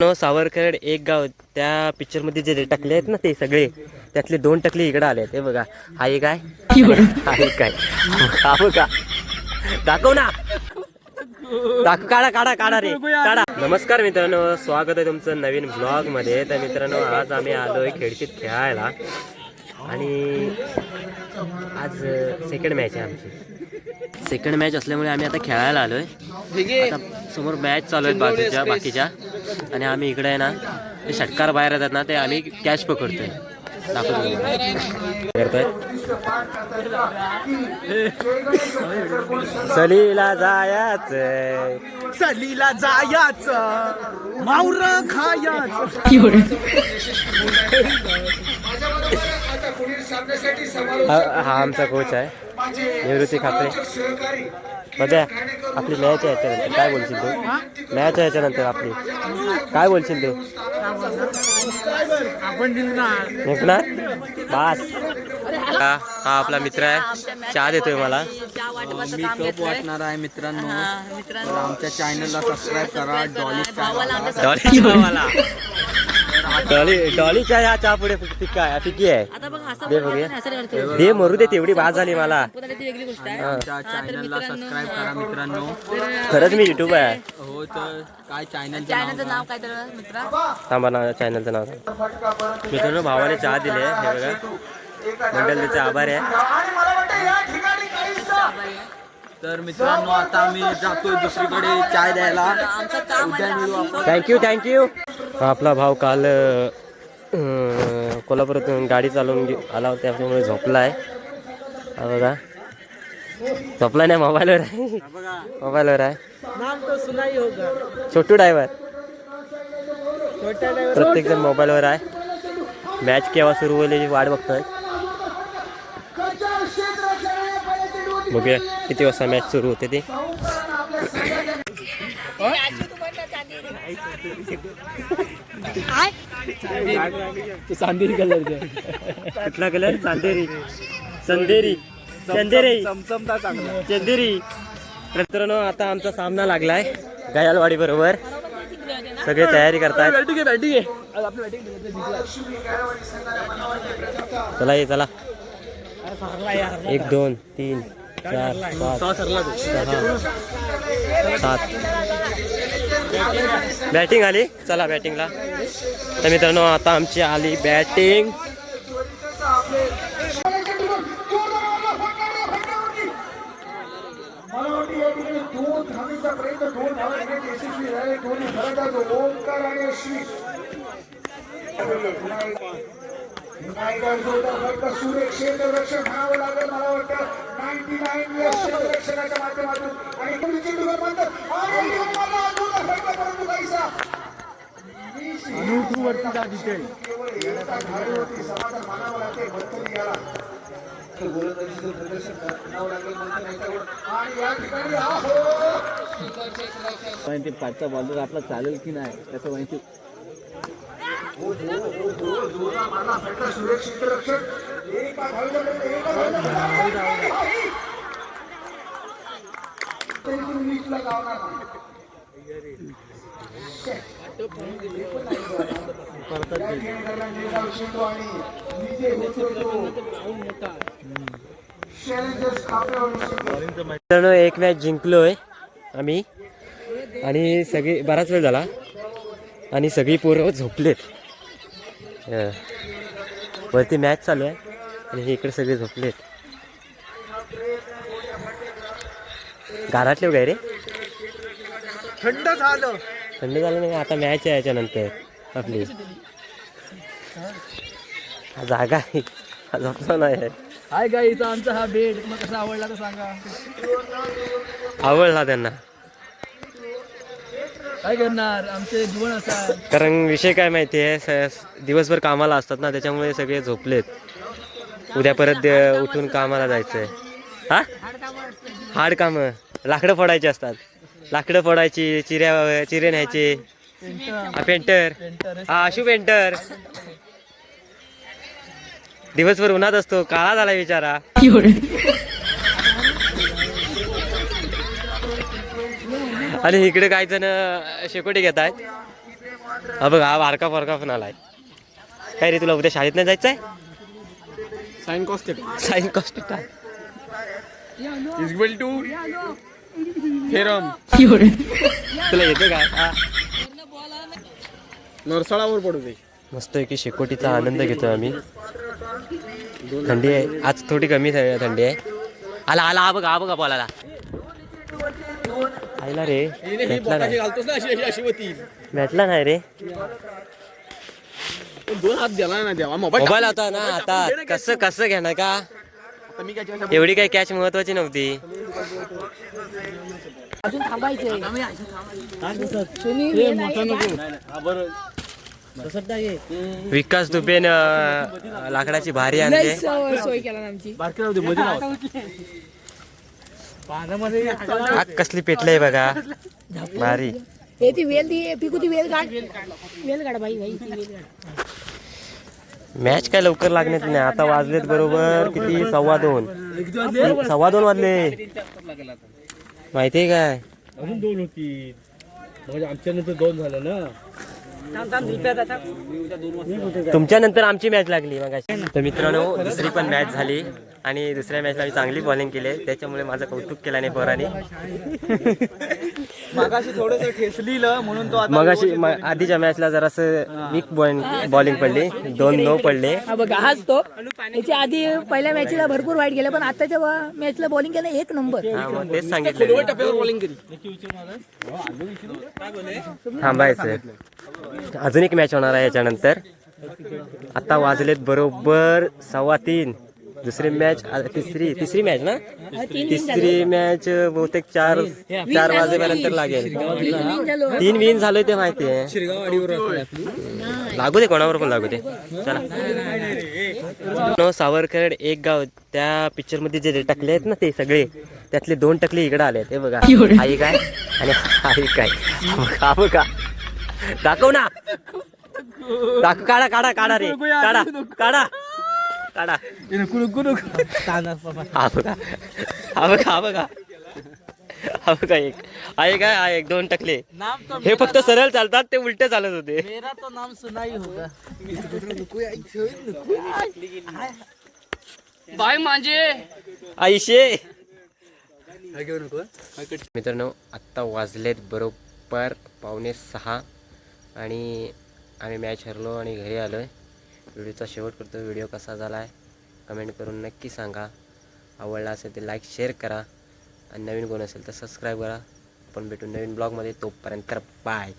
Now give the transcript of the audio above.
न सावरकर एक गाव त्या पिक्चरमध्ये जे टकले आहेत ना ते सगळे त्यातले दोन टकले इकडे आले ते बघा हा एक आहे हा एक हा बघा. दाखव ना. दाख काढा काढा काढा रे. काढा. नमस्कार मित्रांनो स्वागत आहे तुमचं नवीन ब्लॉगमध्ये तर मित्रांनो आज आम्ही आलोय खेळशीत खेळायला. आणि आज सेकंड मॅच आहे आमची. सेकंड मॅच असल्यामुळे आम्ही आता खेळायला आलोय. समोर मॅच चालू आहेत बाकीच्या बाकीच्या. आणि आम्ही इकडे आहे ना ते षटकार बाहेर येतात ना ते आम्ही कॅच पकडतोय. दाखवतो सलीला जायाच सलीला जायाच मावर खायाच. हा आमचा कोच आहे. निवृत्ती खाते बघा आपली मॅच आहे याच्यानंतर काय बोलशील तू? मॅच आहे याच्यानंतर आपली. काय बोलशील तू? आपण जिंकणार बास. हा हा आपला मित्र आहे. चहा देतोय मला. मी कप वाटणार आहे मित्रांनो. तर आमच्या चॅनलला सबस्क्राईब करा. डॉली डॉली भावाला डॉली डॉलीच्या ह्या चहा पुढे फिक्का आहे फिकी आहे. दे बघूया. दे मरू दे तेवढी बाद झाली मला. हा. आमच्या चॅनलला सबस्क्राईब करा मित्रांनो. खरंच मी युट्यूब आहे. हो तर काय चॅनलचं चॅनलचं नाव काय तर मित्रा? थांबा ना चॅनलचं नाव. मित्रांनो भावाने चहा दिले हे बघा. मंडळ त्याचे आभार आहे. तर मित्रांनो आता आम्ही जातोय दुसरीकडे चाय द्यायला. थँक्यू थँक्यू आपला भाव काल कोल्हापुरातून गाडी चालवून आला होता त्यामुळे झोपला आहे हा बघा. झोपला नाही मोबाईलवर आहे. मोबाईलवर आहे. नाम तो सुनाई होगा. छोटू ड्रायव्हर छोट्या प्रत्येक जण मोबाईलवर आहे. मॅच केव्हा सुरू होईल वाट बघतोय. बघूया किती वाजता मॅच सुरू होते ते. चांदेरी कलरचे कुठला कलर चांदेरी. चंदेरी. चंदेरी. चमचमता चांगला चंदेरी. मित्रांनो आता आमचा सामना लागलाय. गयालवाडी बरोबर. सगळे तयारी करतायत. चला ये चला. एक दोन तीन चार पाच सहा सात. बॅटिंग आली. चला बॅटिंगला. तर मित्रांनो आता आमची आली बॅटिंग मला वाटतं या ठिकाणी दोन धावीचा प्रयत्न दोन धावा घेण्यात यशस्वी झाले दोन्ही फलंदाज ओंकार आणि अश्विन पुन्हा एकदा जोरदार फटका सुरेख क्षेत्ररक्षण म्हणावं लागेल मला वाटतं. नाईन्टी नाईन या क्षेत्ररक्षणाच्या माध्यमातून. आणि कोणी चेंडूवर म्हणतात आणि या ठिकाणी मारला जोरदार फटका परंतु काहीसा. तू वरती जा तिथे केवळ एकता धावेवरती समाधान मानावं लागते बत्तरी याला. गोलंदाजीचं प्रदर्शन करावं लागेल मंथन याच्यावर. आणि या ठिकाणी आहो पण ते पाचचा बॉलर आपला चालेल की नाही त्याचं माहिती जोरदार मारला फटका सुरेख क्षेत्ररक्षण मित्रांनो एक मॅच जिंकलोय आम्ही. आणि सगळी बराच वेळ झाला. आणि सगळी पोरं झोपलेत. वरती मॅच चालू आहे. आणि हे इकडे सगळे झोपलेत. घरातले काय रे थंड झालं. थंड झालं नाही आता मॅच आहे याच्यानंतर आपली. जागा आहे. हा झोपला नाही आहे. हाय गाईचा आमचा हा बेड मग कसा आवडला तर सांगा. आवडला त्यांना. काय करणार? आमचे जीवन असा कारण विषय काय माहिती आहे स- दिवसभर कामाला असतात ना त्याच्यामुळे सगळे झोपलेत. उद्या परत उठून कामाला जायचंय. हा? हाड काम. लाकडं फोडायची असतात. लाकडं फोडायची चिऱ्या चिरे न्यायचे. हा पेंटर. हा आशू पेंटर. दिवसभर उन्हात असतो. काळा झाला बिचारा. आणि इकडे काही जण शेकोटी घेत आहेत. हा बघ हा बारका फरका पण आलाय. काय रे तुला उद्या शाळेत नाही जायचंय? Sine cos sine cos equal to theorem तुला येतं काय नरसाळावर पडू दे. मस्त आहे की शेकोटीचा आनंद घेतो आम्ही. थंडी आहे. आज थोडी कमी थंडी आहे. आला आला हा बघा हा बघा बॉलाला आईला रे. भेटला नाही. घालतोस ना अशी अशी अशी होती भेटला नाही रे. दोन हात द्याला ना द्यावा मोबाईल मोबाईल होता ना आता. कसं कसं घेणार का? आता मी काय एवढी काही कॅच महत्वाची नव्हती. अजून थांबायचंय. विकास दुबेन लाकडाची भारी आणली. सोय केला आमची. आग कसली पेटलंय बघा. भारी. हे ती वेल ती पिकू ती वेल काढ. वेल काढ बाई बाई. ती वेल काढ मॅच काय लवकर लागण्यात नाही. आता वाजलेत बरोबर किती? सव्वा दोन. सव्वा दोन वाजले. माहितीये काय? अजून दोन होती. म्हणजे आमच्या नंतर दोन झालं ना. तुमच्या नंतर आमची मॅच लागली मग तर मित्रांनो दुसरी पण मॅच झाली. आणि दुसऱ्या मॅचला मी चांगली बॉलिंग केली आहे. त्याच्यामुळे माझं कौतुक केलं नाही पोराने. मागाशी थोडस ठेसलीलं म्हणून तो मग अशी आधीच्या मॅचला जरासं वीक बॉलिंग पडली. दोन नो पडले. हा हाच तो. याच्या आधी पहिल्या मॅचला भरपूर वाईट गेलं पण आताच्या मॅचला बॉलिंग केलं एक नंबर हा मग तेच सांगितलं. थांबायचं. अजून एक मॅच होणार आहे याच्यानंतर. आता वाजलेत बरोबर सव्वा तीन. दुसरी मॅच तिसरी तिसरी मॅच ना? तिसरी मॅच बहुतेक चार चार वाजेपर्यंत लागेल. तीन विन झालोय ते माहिती आहे. लागू दे कोणावर पण लागू दे. चला. नो सावरकड एक गाव त्या पिक्चरमध्ये जे टाकले आहेत ना ते सगळे त्यातले दोन टकले इकडे आले ते बघा आई काय आणि आई काय. हा बघा. दाखव ना. दाखव काढा काढा काढा रे. काढा काढा. काढा. हा बघा. हा बघा हा बघा. हा बघा एक. हा एक आहे हा एक दोन टकले. हे फक्त सरळ चालतात ते उलटे चालत होते. मेरा तो नाम सुनाई होगा. बाय माझे आईशे. मित्रांनो आत्ता वाजलेत बरोबर पावणे सहा आणि आम्ही मॅच हरलो आणि घरी आलो आहे व्हिडिओचा शेवट करतो. व्हिडिओ कसा झाला आहे कमेंट करून नक्की सांगा. आवडला असेल तर लाईक शेअर करा. आणि नवीन कोण असेल तर सबस्क्राईब करा. आपण भेटू नवीन ब्लॉगमध्ये तोपर्यंत बाय